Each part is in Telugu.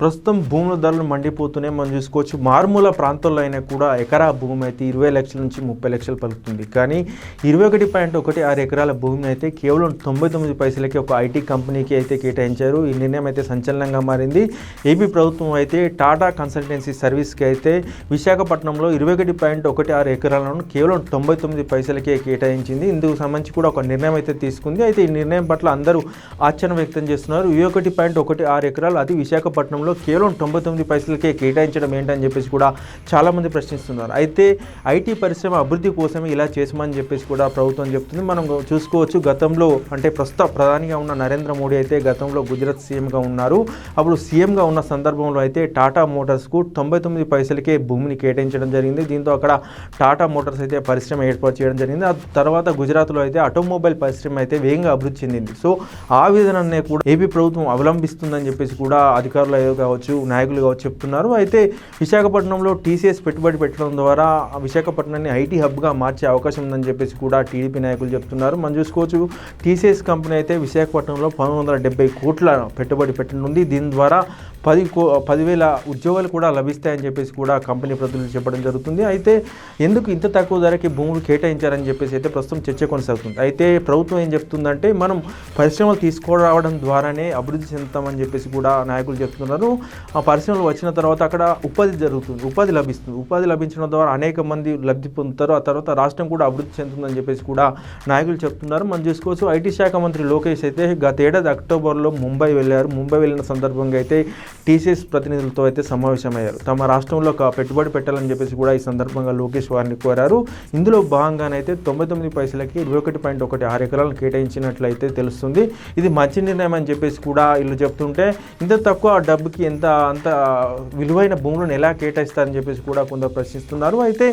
ప్రస్తుతం భూముల ధరలు మండిపోతూనే మనం చూసుకోవచ్చు. మారుమూల ప్రాంతాల్లో అయినా కూడా ఎకరా భూమి అయితే ఇరవై లక్షల నుంచి ముప్పై లక్షలు పలుకుతుంది. కానీ ఇరవై ఒకటి పాయింట్ ఒకటి ఆరు ఎకరాల భూమిని అయితే కేవలం తొంభై తొమ్మిది పైసలకి ఒక ఐటీ కంపెనీకి అయితే కేటాయించారు. ఈ నిర్ణయం అయితే సంచలనంగా మారింది. ఏపీ ప్రభుత్వం అయితే టాటా కన్సల్టెన్సీ సర్వీస్కి అయితే విశాఖపట్నంలో ఇరవై ఒకటి పాయింట్ ఒకటి ఆరు ఎకరాలను కేవలం తొంభై తొమ్మిది పైసలకే కేటాయించింది. ఇందుకు సంబంధించి కూడా ఒక నిర్ణయం అయితే తీసుకుంది. అయితే ఈ నిర్ణయం పట్ల అందరూ ఆశ్చర్యం వ్యక్తం చేస్తున్నారు. ఇరవై ఒకటి పాయింట్ ఒకటి ఆరు ఎకరాలు అది విశాఖపట్నంలో కేవలం తొంభై తొమ్మిది పైసలకే కేటాయించడం ఏంటని చెప్పేసి కూడా చాలామంది ప్రశ్నిస్తున్నారు. అయితే ఐటీ పరిశ్రమ అభివృద్ధి కోసమే ఇలా చేసామని చెప్పేసి కూడా ప్రభుత్వం చెప్తుంది. మనం చూసుకోవచ్చు గతంలో అంటే ప్రస్తుత ప్రధానిగా ఉన్న నరేంద్ర మోడీ అయితే గతంలో గుజరాత్ సీఎంగా ఉన్నారు. అప్పుడు సీఎంగా ఉన్న సందర్భంలో అయితే టాటా మోటార్స్కు తొంభై తొమ్మిది పైసలకే భూమిని కేటాయించడం జరిగింది. దీంతో అక్కడ టాటా మోటార్స్ అయితే పరిశ్రమ ఏర్పాటు చేయడం జరిగింది. ఆ తర్వాత గుజరాత్లో అయితే ఆటోమొబైల్ పరిశ్రమ అయితే వేగంగా అభివృద్ధి చెందింది. సో ఆ విధానాన్ని కూడా ఏపీ ప్రభుత్వం అవలంబిస్తుందని చెప్పేసి కూడా అధికారులు కావచ్చు నాయకులు కావచ్చు చెప్తున్నారు. అయితే విశాఖపట్నంలో టీసీఎస్ పెట్టుబడి పెట్టడం ద్వారా విశాఖపట్నాన్ని ఐటీ హబ్గా మార్చే అవకాశం ఉందని చెప్పేసి కూడా టీడీపీ నాయకులు చెప్తున్నారు. మనం చూసుకోవచ్చు టీసీఎస్ కంపెనీ అయితే విశాఖపట్నంలో పంతొమ్మిది వందల డెబ్బై కోట్ల పెట్టుబడి పెట్టనుంది. దీని ద్వారా పది కో పదివేల ఉద్యోగాలు కూడా లభిస్తాయని చెప్పేసి కూడా కంపెనీ ప్రతినిధులు చెప్పడం జరుగుతుంది. అయితే ఎందుకు ఇంత తక్కువ ధరకి భూములు కేటాయించారని చెప్పేసి అయితే ప్రస్తుతం చర్చ కొనసాగుతుంది. అయితే ప్రభుత్వం ఏం చెప్తుందంటే మనం పరిశ్రమలు తీసుకురావడం ద్వారానే అభివృద్ధి చెందుతామని చెప్పేసి కూడా నాయకులు చెప్తున్నారు. ఆ పరిశ్రమలు వచ్చిన తర్వాత అక్కడ ఉపాధి జరుగుతుంది ఉపాధి లభిస్తుంది. ఉపాధి లభించడం ద్వారా అనేక మంది లబ్ధి పొందుతారు. ఆ తర్వాత రాష్ట్రం కూడా అభివృద్ధి చెందుతుందని చెప్పేసి కూడా నాయకులు చెప్తున్నారు. మనం చూసుకోవచ్చు ఐటీ శాఖ మంత్రి లోకేష్ అయితే గతేడాది అక్టోబర్లో ముంబై వెళ్ళారు. ముంబై వెళ్ళిన సందర్భంగా అయితే టీసీఎస్ ప్రతినిధులతో అయితే సమావేశమయ్యారు. తమ రాష్ట్రంలో ఒక పెట్టుబడి పెట్టాలని చెప్పేసి కూడా ఈ సందర్భంగా లోకేష్ వారిని కోరారు. ఇందులో భాగంగానైతే తొంభై తొమ్మిది పైసలకి ఇరవై ఒకటి పాయింట్ ఒకటి ఆరు ఎకరాలను కేటాయించినట్లయితే తెలుస్తుంది. ఇది మంచి నిర్ణయం అని చెప్పేసి కూడా వీళ్ళు చెప్తుంటే ఇంత తక్కువ డబ్బుకి ఎంత అంత విలువైన భూములను ఎలా కేటాయిస్తారని చెప్పేసి కూడా కొందరు ప్రశ్నిస్తున్నారు. అయితే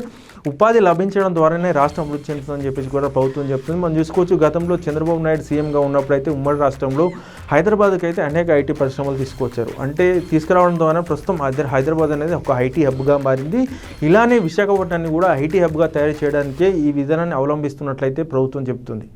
ఉపాధి లభించడం ద్వారానే రాష్ట్రం అభివృద్ధి చెందుతుందని చెప్పేసి కూడా ప్రభుత్వం చెప్తుంది. మనం చూసుకోవచ్చు గతంలో చంద్రబాబు నాయుడు సీఎంగా ఉన్నప్పుడు అయితే ఉమ్మడి రాష్ట్రంలో హైదరాబాద్కి అయితే అనేక ఐటీ పరిశ్రమలు తీసుకొచ్చారు. అంటే తీసుకురావడం ద్వారా ప్రస్తుతం హైదరాబాద్ అనేది ఒక ఐటీ హబ్గా మారింది. ఇలానే విశాఖపట్నాన్ని కూడా ఐటీ హబ్గా తయారు చేయడానికే ఈ విధానాన్ని అవలంబిస్తున్నట్లయితే ప్రభుత్వం చెబుతుంది